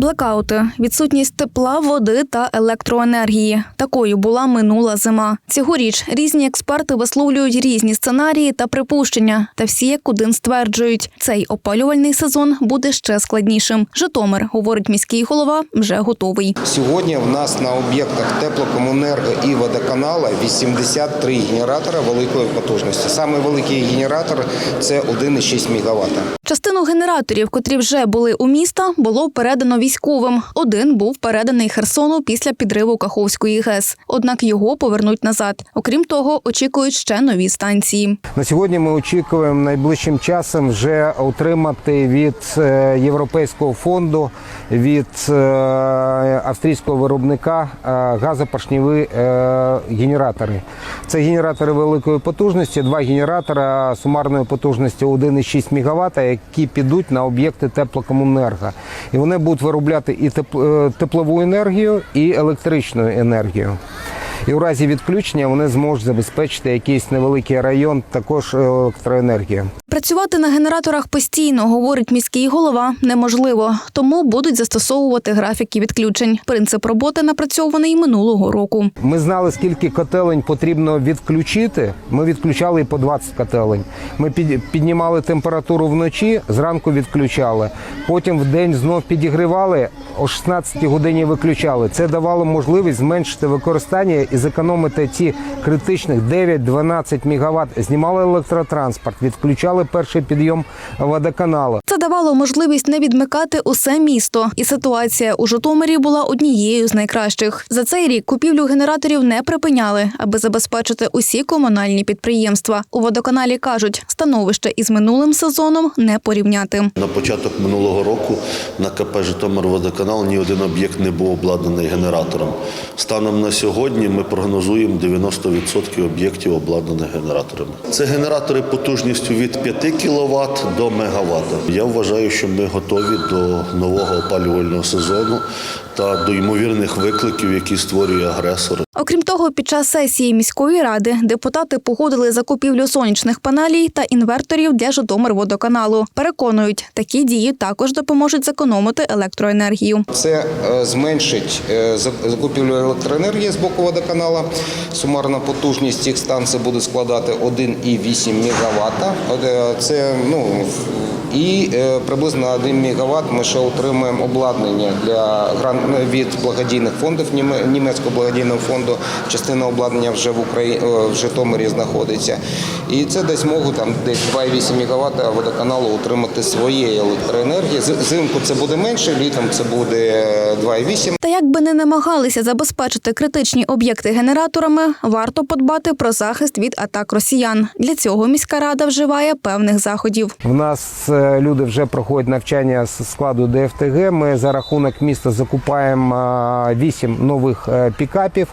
Блекаути, відсутність тепла, води та електроенергії. Такою була минула зима. Цьогоріч різні експерти висловлюють різні сценарії та припущення. Та всі як один стверджують, цей опалювальний сезон буде ще складнішим. Житомир, говорить міський голова, вже готовий. Сьогодні в нас на об'єктах теплокомунерго і водоканала 83 генератора великої потужності. Саме великий генератор це 1,6 МВт. Частину генераторів, котрі вже були у міста, було передано військовим. Один був переданий Херсону після підриву Каховської ГЕС. Однак його повернуть назад. Окрім того, очікують ще нові станції. На сьогодні ми очікуємо найближчим часом вже отримати від е, Європейського фонду, від е, австрійського виробника е, газопоршневі е, генератори. Це генератори великої потужності, два генератора сумарної потужності 1,6 МВт, які підуть на об'єкти теплокомунерго. І вони будуть виробляти і е, теплову енергію, і електричну енергію. І у разі відключення вони зможуть забезпечити якийсь невеликий район також електроенергією. Працювати на генераторах постійно, говорить міський голова, неможливо, тому будуть застосовувати графіки відключень. Принцип роботи напрацьований минулого року. Ми знали, скільки котелень потрібно відключити. Ми відключали і по 20 котелень. Ми під- піднімали температуру вночі, зранку відключали. Потім в день знов підігрівали, о 16 годині виключали. Це давало можливість зменшити використання і зекономити ті критичних 9-12 МВт. Знімали електротранспорт, відключали перший підйом водоканалу. Це давало можливість не відмикати усе місто, і ситуація у Житомирі була однією з найкращих. За цей рік купівлю генераторів не припиняли, аби забезпечити усі комунальні підприємства. У водоканалі кажуть, становище із минулим сезоном не порівняти. На початок минулого року на КП «Житомирводоканал» ні один об'єкт не був обладнаний генератором. Станом на сьогодні ми прогнозуємо 90% об'єктів обладнаних генераторами. Це генератори потужністю від 5 кВт до мегаватт. Я вважаю, що ми готові до нового опалювального сезону та до ймовірних викликів, які створює агресор. Окрім того, під час сесії міської ради депутати погодили закупівлю сонячних панелей та інверторів для Житомирводоканалу. Переконують, такі дії також допоможуть зекономити електроенергію. Це е, зменшить е, закупівлю електроенергії з боку водоканала. Сумарна потужність цих станцій буде складати 1,8 МВт. Е, Це ну і е, приблизно на 1 МВт ми ще отримаємо обладнання для гран- від благодійних фондів Німе- німецького благодійного фонду. Частина обладнання вже в Україні в Житомирі знаходиться. І це дасть змогу там десь 2,8 МВт водоканалу отримати своєї електроенергії. З- Взимку це буде менше, літом це буде 2,8. Та як би не намагалися забезпечити критичні об'єкти генераторами, варто подбати про захист від атак росіян. Для цього міська рада вживає певних заходів. В нас е, люди вже проходять навчання з складу ДФТГ. Ми за рахунок міста закупаємо е, вісім нових е, пікапів.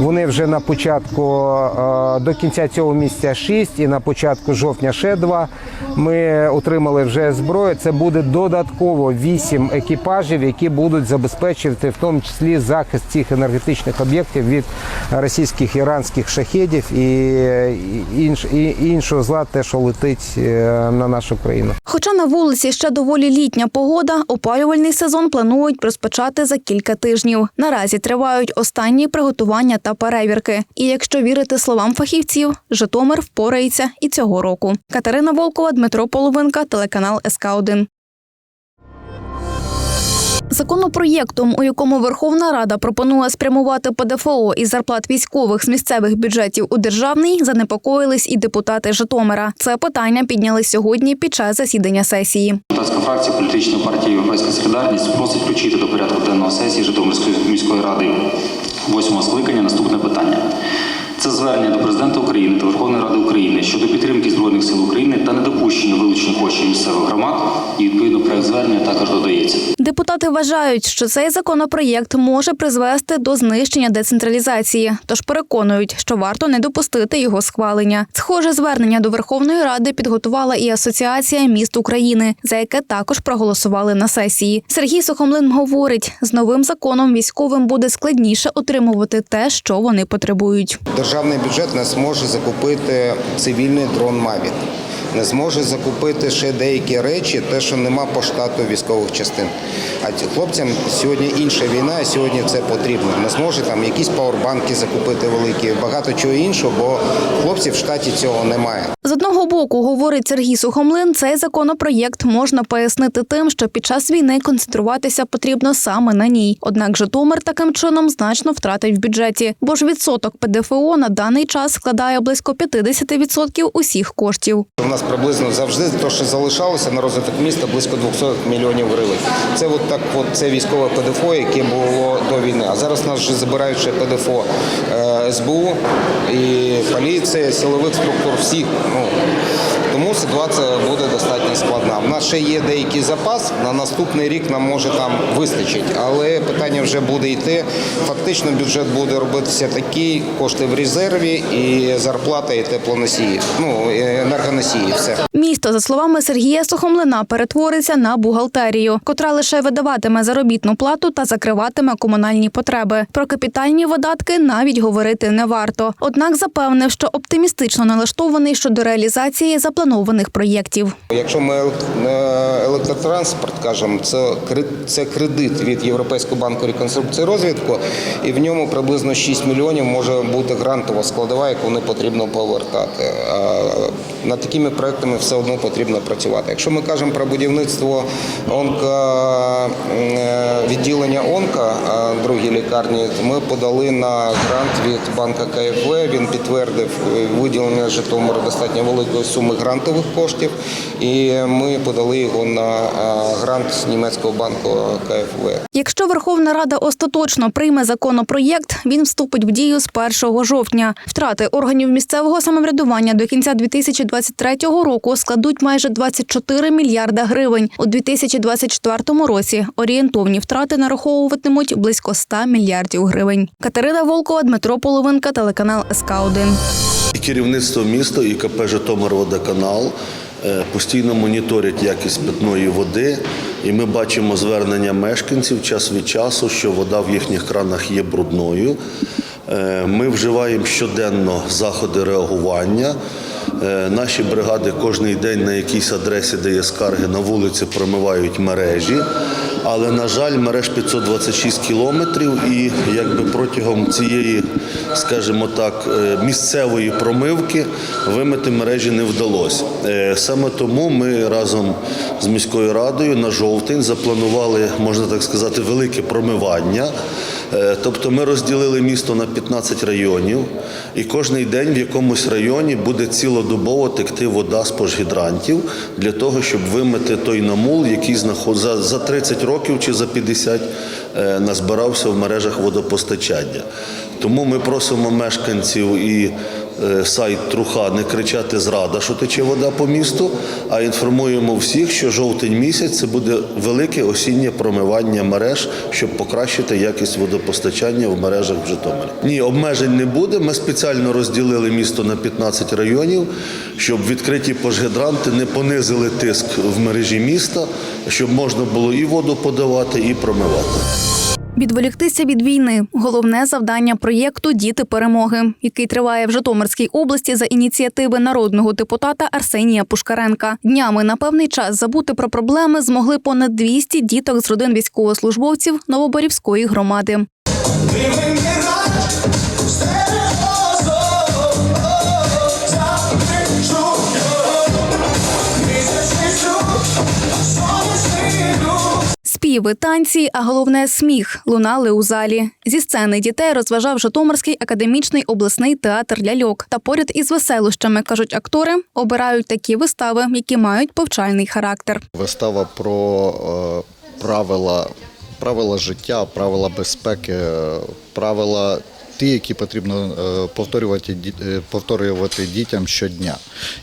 Вони вже на початку е, до кінця цього місяця шість і на початку жовтня ще два. Ми отримали вже зброю. Це буде додатково вісім екіпажів, які будуть забезпечувати в тому числі захист цих енергетичних об'єктів від російських іранських шахедів і, і, інш, і іншого зла, те, що летить е, на нашу країну. Хоча на вулиці ще доволі літня погода, опалювальний сезон планують розпочати за кілька тижнів. Наразі тривають останні приготування та перевірки. І якщо вірити словам фахівців, Житомир впорається і цього року. Катерина Волкова, Дмитро Половинка, телеканал СК 1 Законопроєктом, у якому Верховна Рада пропонує спрямувати ПДФО із зарплат військових з місцевих бюджетів у державний, занепокоїлись і депутати Житомира. Це питання підняли сьогодні під час засідання сесії. Депутатська фракція політичної партії Європейська солідарність просить включити до порядку денного сесії Житомирської міської ради восьмого скликання наступне питання. Це звернення до президента України та Верховної Ради України щодо підтримки Збройних сил України та недопущення вилучення коштів місцевих громад. І відповідно проект звернення також додається. Депутати вважають, що цей законопроєкт може призвести до знищення децентралізації, тож переконують, що варто не допустити його схвалення. Схоже звернення до Верховної Ради підготувала і Асоціація міст України, за яке також проголосували на сесії. Сергій Сухомлин говорить, з новим законом військовим буде складніше отримувати те, що вони потребують. Державний бюджет не зможе закупити цивільний дрон Mavic. Не зможе закупити ще деякі речі, те, що нема по штату військових частин. А хлопцям сьогодні інша війна, і сьогодні це потрібно. Не зможе там якісь пауербанки закупити великі, багато чого іншого, бо хлопців в штаті цього немає. З одного боку, говорить Сергій Сухомлин, цей законопроєкт можна пояснити тим, що під час війни концентруватися потрібно саме на ній. Однак Житомир таким чином значно втратить в бюджеті, бо ж відсоток ПДФО на даний час складає близько 50% усіх коштів. У нас приблизно завжди то, що залишалося на розвиток міста, близько 200 мільйонів гривень. Це от так, от це військове ПДФО, яке було до війни. А зараз нас вже забирають ще ПДФО е, СБУ і поліція, силових структур всіх. Ну тому ситуація буде достатньо складна. У нас ще є деякий запас. На наступний рік нам може там вистачить, але питання вже буде йти. Фактично бюджет буде робитися такий, кошти в резерві і зарплата і теплоносії. Ну енергоносії. Все. Місто, за словами Сергія Сухомлина, перетвориться на бухгалтерію, котра лише видаватиме заробітну плату та закриватиме комунальні потреби. Про капітальні видатки навіть говорити не варто. Однак запевнив, що оптимістично налаштований щодо реалізації запланованих проєктів. Якщо ми е, електротранспорт кажемо, це це кредит від Європейського банку реконструкції і розвитку, і в ньому приблизно 6 мільйонів може бути грантова складова, яку не потрібно повертати. Над такими проектами все одно потрібно працювати. Якщо ми кажемо про будівництво онко е, відділення онка е, другій лікарні, ми подали на грант від банка КФВ. Він підтвердив виділення Житомиру достатньо великої суми грантових коштів, і ми подали його на е, грант з німецького банку КФВ. Якщо Верховна Рада остаточно прийме законопроєкт, він вступить в дію з 1 жовтня. Втрати органів місцевого самоврядування до кінця 2023 року складуть майже 24 мільярда гривень. У 2024 році орієнтовні втрати нараховуватимуть близько 100 мільярдів гривень. Катерина Волкова, Дмитро Половинка, телеканал СК 1 І керівництво міста, і КП Житомирводоканал е, постійно моніторять якість питної води, і ми бачимо звернення мешканців час від часу, що вода в їхніх кранах є брудною. Е, Ми вживаємо щоденно заходи реагування. Е, Наші бригади кожен день на якійсь адресі, де є скарги, на вулиці промивають мережі. Але, на жаль, мереж 526 кілометрів, і якби протягом цієї, скажімо так, е, місцевої промивки вимити мережі не вдалося. Саме тому ми разом з міською радою на жовтень запланували, можна так сказати, велике промивання. Е, Тобто ми розділили місто на 15 районів, і кожен день в якомусь районі буде цілодобово текти вода з пожгідрантів для того, щоб вимити той намул, який за, за 30 років чи за 50 е, назбирався в мережах водопостачання. Тому ми просимо мешканців і сайт Труха не кричати зрада, що тече вода по місту, а інформуємо всіх, що жовтень місяць це буде велике осіннє промивання мереж, щоб покращити якість водопостачання в мережах в Житомирі. Ні, обмежень не буде. Ми спеціально розділили місто на 15 районів, щоб відкриті пожгідранти не понизили тиск в мережі міста, щоб можна було і воду подавати, і промивати. Відволіктися від війни головне завдання проєкту Діти перемоги, який триває в Житомирській області за ініціативи народного депутата Арсенія Пушкаренка. Днями на певний час забути про проблеми змогли понад 200 діток з родин військовослужбовців Новоборівської громади. Співи, танці, а головне сміх лунали у залі. Зі сцени дітей розважав Житомирський академічний обласний театр ляльок. Та поряд із веселощами кажуть актори, обирають такі вистави, які мають повчальний характер. Вистава про е, правила, правила життя, правила безпеки, е, правила ті, які потрібно е, повторювати, е, повторювати дітям щодня.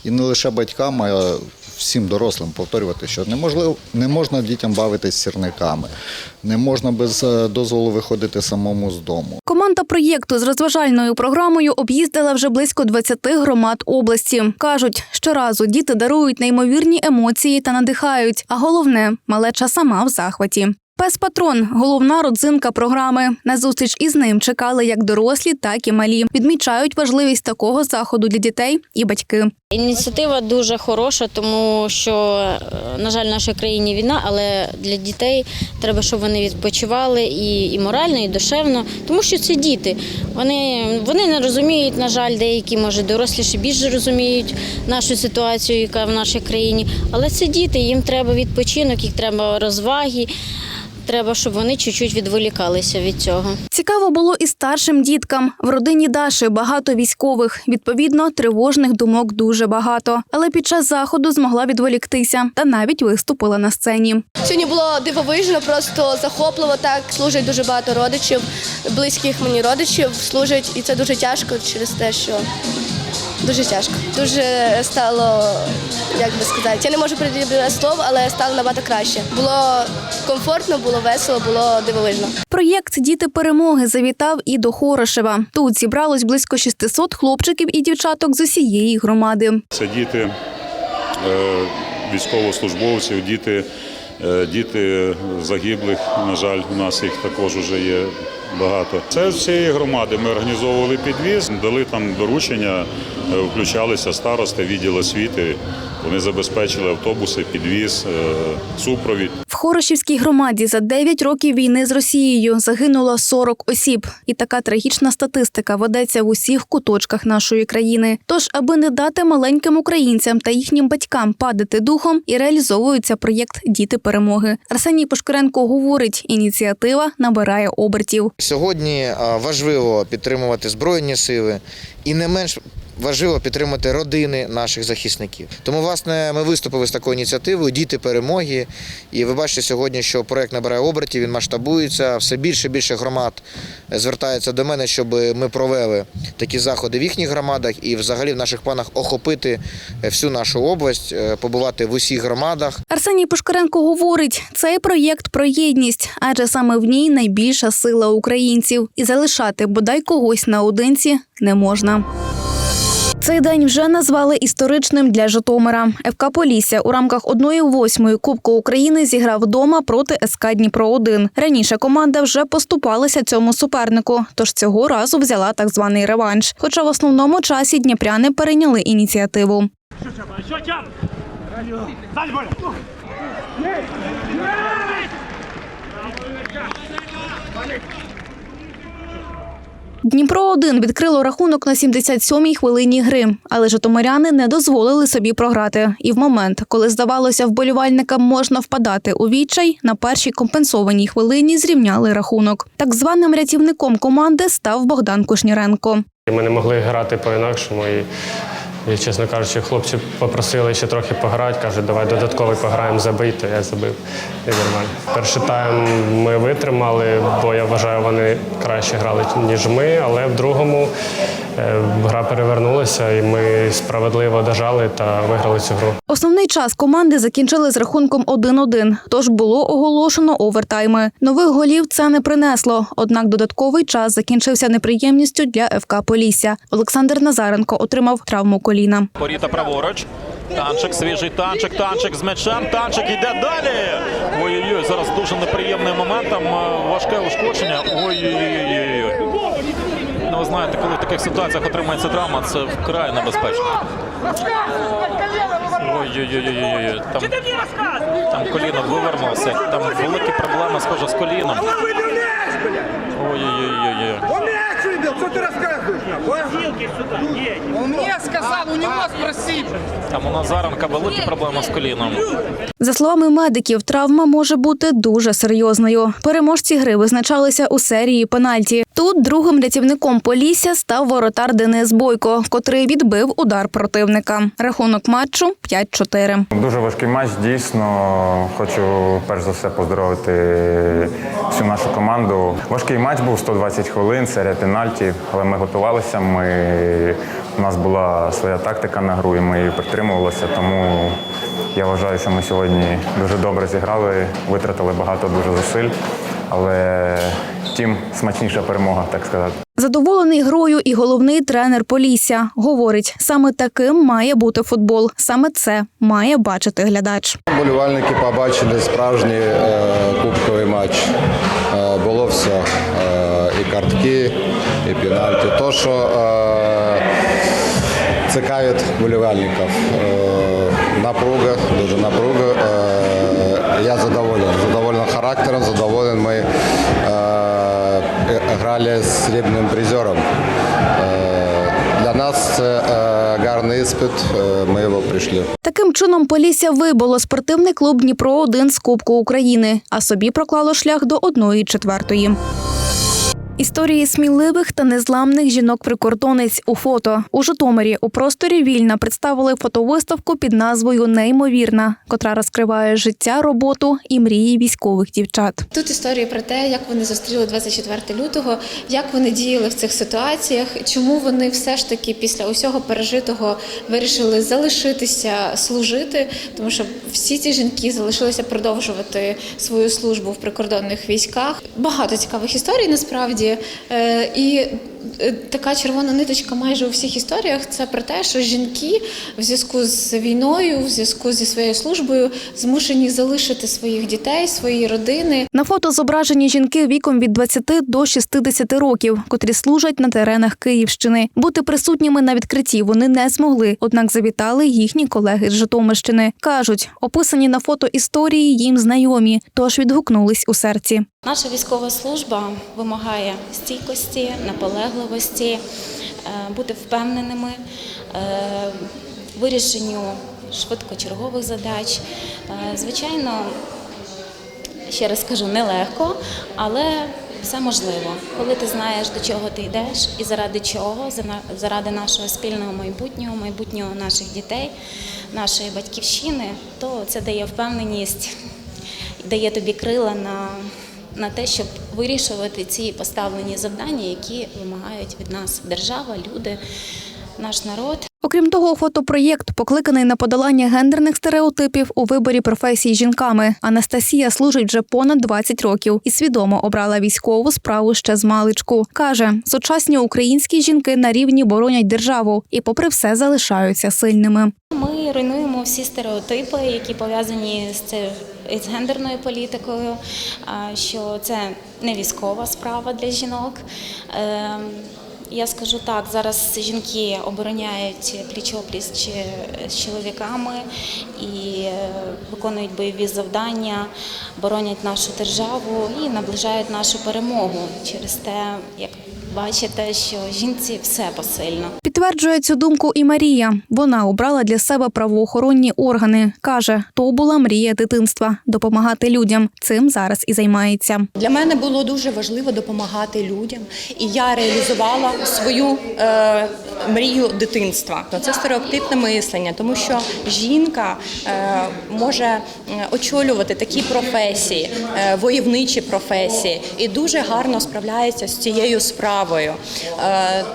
І не лише батькам, а всім дорослим повторювати, що неможливо, не можна дітям бавитись сірниками, не можна без е, дозволу виходити самому з дому. Команда проєкту з розважальною програмою об'їздила вже близько 20 громад області. кажуть, щоразу діти дарують неймовірні емоції та надихають. А головне, малеча сама в захваті. Пес Патрон головна родзинка програми. На зустріч із ним чекали як дорослі, так і малі. Відмічають важливість такого заходу для дітей і батьки. Ініціатива дуже хороша, тому що, е, на жаль, в нашій країні війна, але для дітей треба, щоб вони відпочивали і, і морально, і душевно, тому що це діти. Вони, вони не розуміють, на жаль, деякі, може, доросліші більше розуміють нашу ситуацію, яка в нашій країні. Але це діти, їм треба відпочинок, їм треба розваги. Треба, щоб вони чуть-чуть відволікалися від цього. Цікаво було і старшим діткам. В родині Даші багато військових. Відповідно, тривожних думок дуже багато. Але під час заходу змогла відволіктися та навіть виступила на сцені. Сьогодні було дивовижно, просто захопливо так. Служить дуже багато родичів, близьких мені родичів служать, і це дуже тяжко через те, що дуже тяжко. Дуже стало, як би сказати, я не можу приділити слов, але стало набагато краще. Було комфортно, було весело, було дивовижно. Проєкт Діти перемоги завітав і до Хорошева. Тут зібралось близько 600 хлопчиків і дівчаток з усієї громади. Це діти е, військовослужбовців, діти, е, діти загиблих. На жаль, у нас їх також вже є багато. Це з всієї громади. Ми організовували підвіз, дали там доручення, е, включалися старости, відділ освіти. Вони забезпечили автобуси, підвіз, е, супровід. Хорошівській громаді за 9 років війни з Росією загинуло 40 осіб. І така трагічна статистика ведеться в усіх куточках нашої країни. Тож, аби не дати маленьким українцям та їхнім батькам падати духом, і реалізовується проєкт Діти перемоги. Арсеній Пошкаренко говорить, ініціатива набирає обертів. Сьогодні важливо підтримувати збройні сили і не менш важливо підтримати родини наших захисників. Тому, власне, ми виступили з такою ініціативою Діти перемоги. І ви бачите сьогодні, що проект набирає обертів, він масштабується. Все більше і більше громад звертається до мене, щоб ми провели такі заходи в їхніх громадах і взагалі в наших планах охопити всю нашу область, е, побувати в усіх громадах. Арсеній Пошкаренко говорить, цей проєкт про єдність, адже саме в ній найбільша сила українців, і залишати бодай когось наодинці не можна. Цей день вже назвали історичним для Житомира. ФК Полісся у рамках 1-8 Кубку України зіграв вдома проти СК Дніпро 1 Раніше команда вже поступалася цьому супернику, тож цього разу взяла так званий реванш. Хоча в основному часі дніпряни перейняли ініціативу. Дніпро 1 відкрило рахунок на 77-й хвилині гри, але житомиряни не дозволили собі програти. І в момент, коли здавалося, вболівальникам можна впадати у відчай, на першій компенсованій хвилині зрівняли рахунок. Так званим рятівником команди став Богдан Кушніренко. Ми не могли грати по-інакшому. І, і, чесно кажучи, хлопці попросили ще трохи пограти, кажуть, давай додатковий пограємо, забий, то я забив. І нормально. Перший тайм ми витримали, бо я вважаю, вони краще грали, ніж ми, але в другому е, гра перевернулася, і ми справедливо дожали та виграли цю гру. Основний час команди закінчили з рахунком 1-1, тож було оголошено овертайми. Нових голів це не принесло, однак додатковий час закінчився неприємністю для ФК Полісся. Олександр Назаренко отримав травму коліна. Поріта праворуч. Танчик, свіжий танчик, танчик з м'ячем. Танчик йде далі. Ой-ой-ой, зараз дуже неприємний момент. Там е, важке ушкодження. Ой-ой-ой. Ну, ви знаєте, коли в таких ситуаціях отримається травма, це вкрай небезпечно. Ой-ой-ой. Там, там коліно вивернувся. Там великі проблеми, схоже, з коліном. Ой-ой-ой. Там у Назаренка великі проблеми з коліном. За словами медиків, травма може бути дуже серйозною. Переможці гри визначалися у серії пенальті. Тут другим рятівником Полісся став воротар Денис Бойко, котрий відбив удар противника. Рахунок матчу 5-4. Дуже важкий матч. Дійсно, хочу перш за все поздоровити всю нашу команду. Важкий матч був 120 хвилин, серія пенальтів, але ми готувалися. Ми у нас була своя тактика на гру, і ми її притримувалися. Тому я вважаю, що ми сьогодні дуже добре зіграли, витратили багато дуже зусиль. Але тим смачніша перемога, так сказати. Задоволений грою і головний тренер Полісся говорить, саме таким має бути футбол. Саме це має бачити глядач. Болівальники побачили справжній е, кубковий матч. Е, було все. Е, і картки, і пенальті. То, що е, цікавить болівальників. Е, напруга, дуже напруга. Е, я задоволен. Задоволен характером, задоволен. Ми е, грали з срібним призером. Е, для нас це е, гарний іспит. Е, ми його прийшли. Таким чином Полісся вибило спортивний клуб Дніпро 1 з Кубку України, а собі проклало шлях до одної четвертої. Історії сміливих та незламних жінок-прикордонець у фото у Житомирі у просторі вільна представили фотовиставку під назвою Неймовірна, котра розкриває життя, роботу і мрії військових дівчат. Тут історії про те, як вони зустріли 24 лютого, як вони діяли в цих ситуаціях, чому вони все ж таки після усього пережитого вирішили залишитися служити, тому що всі ці жінки залишилися продовжувати свою службу в прикордонних військах. Багато цікавих історій насправді. Е, І така червона ниточка майже у всіх історіях це про те, що жінки в зв'язку з війною, в зв'язку зі своєю службою змушені залишити своїх дітей, свої родини. На фото зображені жінки віком від 20 до 60 років, котрі служать на теренах Київщини. Бути присутніми на відкритті вони не змогли, однак завітали їхні колеги з Житомирщини. кажуть, описані на фото історії їм знайомі, тож відгукнулись у серці. Наша військова служба вимагає стійкості, наполегливості, е, бути впевненими, е, вирішенню швидкочергових задач. Е, Звичайно, ще раз скажу, нелегко, але все можливо. Коли ти знаєш, до чого ти йдеш і заради чого, заради нашого спільного майбутнього, майбутнього наших дітей, нашої батьківщини, то це дає впевненість дає тобі крила на, на те, щоб вирішувати ці поставлені завдання, які вимагають від нас держава, люди, наш народ. Окрім того, фотопроєкт покликаний на подолання гендерних стереотипів у виборі професій жінками. Анастасія служить вже понад 20 років і свідомо обрала військову справу ще з маличку. каже, сучасні українські жінки на рівні боронять державу і, попри все, залишаються сильними. Ми руйнуємо всі стереотипи, які пов'язані з це з гендерною політикою, що це не військова справа для жінок. Ем, Я скажу так, зараз жінки обороняють пліч-опліч з чоловіками і е, виконують бойові завдання, боронять нашу державу і наближають нашу перемогу через те, як бачите, що жінці все посильно. Підтверджує цю думку і Марія. Вона обрала для себе правоохоронні органи. каже, то була мрія дитинства допомагати людям. Цим зараз і займається. Для мене було дуже важливо допомагати людям, і я реалізувала свою е, мрію дитинства. Це стереотипне мислення, тому що жінка е, може е, очолювати такі професії, е, войовничі професії, і дуже гарно справляється з цією справою. Е,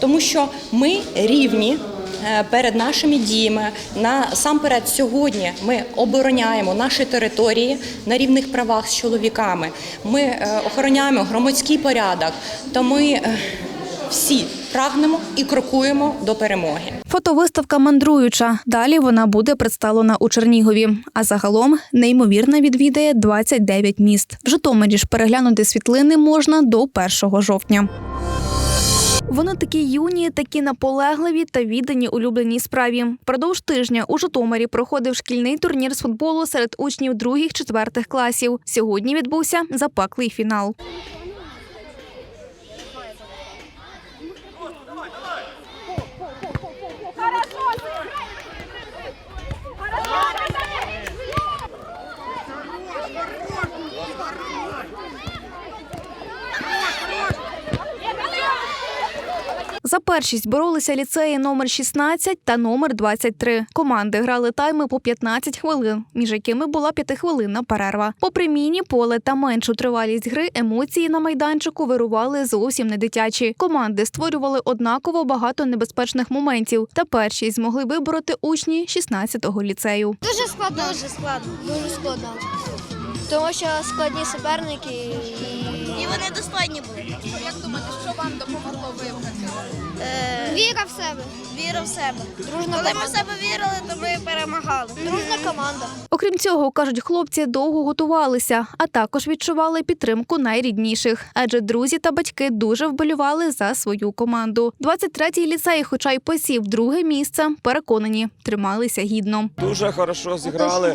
тому що ми рівні е, перед нашими діями. Насамперед, сьогодні ми обороняємо наші території на рівних правах з чоловіками. Ми е, охороняємо громадський порядок, то ми всі прагнемо і крокуємо до перемоги. Фотовиставка мандруюча. Далі вона буде представлена у Чернігові. А загалом неймовірно відвідає 29 міст. В Житомирі ж переглянути світлини можна до 1 жовтня. Вони такі юні, такі наполегливі та віддані улюбленій справі. Продовж тижня у Житомирі проходив шкільний турнір з футболу серед учнів других-четвертих класів. Сьогодні відбувся запеклий фінал. За першість боролися ліцеї номер 16 та номер 23. Команди грали тайми по 15 хвилин, між якими була п'ятихвилинна перерва. Попри міні, поле та меншу тривалість гри, емоції на майданчику вирували зовсім не дитячі. Команди створювали однаково багато небезпечних моментів. Та першість змогли вибороти учні 16-го ліцею. Дуже складно. Дуже складно. Дуже складно. Тому що складні суперники і вони достойні були. Як думаєте, що вам допомогло? Віра в себе. Віра в себе. Дружна Коли ми в себе вірили, то ми перемагали. Дружна команда. Окрім цього, кажуть, хлопці довго готувалися, а також відчували підтримку найрідніших, адже друзі та батьки дуже вболівали за свою команду. 23-й ліцей, хоча й посів друге місце, переконані, трималися гідно. Дуже хорошо зіграли.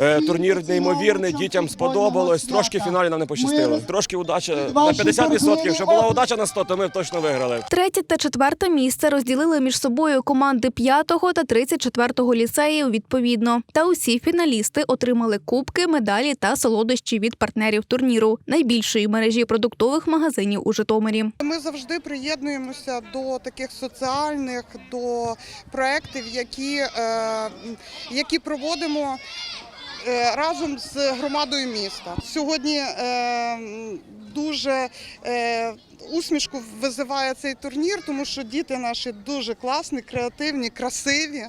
Е, Турнір неймовірний, дітям сподобалось. Трошки в фіналі нам не пощастило. Трошки удача на 50%. Якщо була удача на 100, то ми точно виграли. Третє та четверте місце розділили між собою команди 5-го та 34-го ліцеїв відповідно. Та усі фіналісти отримали кубки, медалі та солодощі від партнерів турніру найбільшої мережі продуктових магазинів у Житомирі. Ми завжди приєднуємося до таких соціальних до проєктів, які, які проводимо разом з громадою міста. Сьогодні е, дуже е, усмішку визиває цей турнір, тому що діти наші дуже класні, креативні, красиві,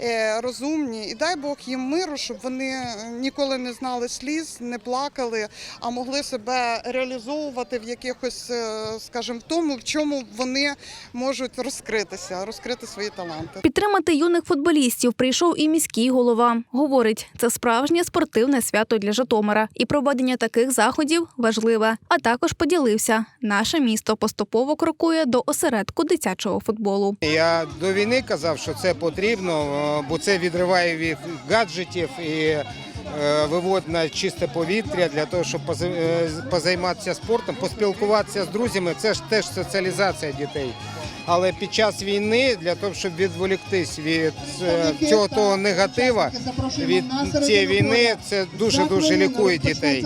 е, розумні. І дай Бог їм миру, щоб вони ніколи не знали сліз, не плакали, а могли себе реалізовувати в якихось, е, скажімо, в тому, в чому вони можуть розкритися, розкрити свої таланти. Підтримати юних футболістів прийшов і міський голова. Говорить, це справжнє спортивне свято для Житомира, і проведення таких заходів важливе. А також поділився. Наше місто поступово крокує до осередку дитячого футболу. Я до війни казав, що це потрібно, бо це відриває від гаджетів і е, виводить на чисте повітря для того, щоб е, позайматися спортом, поспілкуватися з друзями. Це ж теж соціалізація дітей. Але під час війни для того, щоб відволіктись від е, цього того негатива, від цієї війни, це дуже дуже лікує дітей,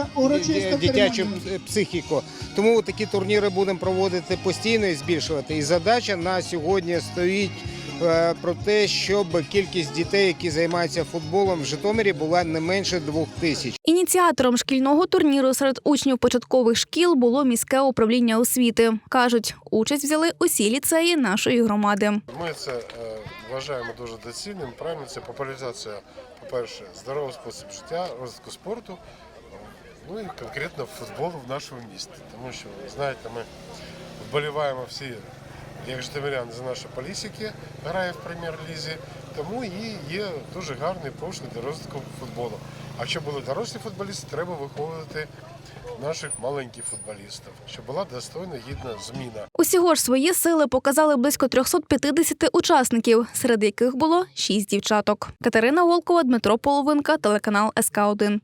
ді- дитячу психіку. Тому такі турніри будемо проводити постійно і збільшувати. І задача на сьогодні стоїть про те, щоб кількість дітей, які займаються футболом в Житомирі, була не менше двох тисяч. Ініціатором шкільного турніру серед учнів початкових шкіл було міське управління освіти. кажуть, участь взяли усі ліцеї нашої громади. Ми це е, вважаємо дуже доцільним. Правильно, це популяризація, по-перше, здорового способу життя, розвитку спорту, ну і конкретно футболу в нашому місті. Тому що, ви знаєте, ми вболіваємо всі, як житомиряни, за наші полісики, грає в прем'єр-лізі, тому і є дуже гарний поштовх для розвитку футболу. А щоб були дорослі футболісти, треба виховувати наших маленьких футболістів, щоб була достойна гідна зміна. Усього ж свої сили показали близько 350 учасників, серед яких було шість дівчаток. Катерина Волкова, Дмитро Половинка, телеканал СК 1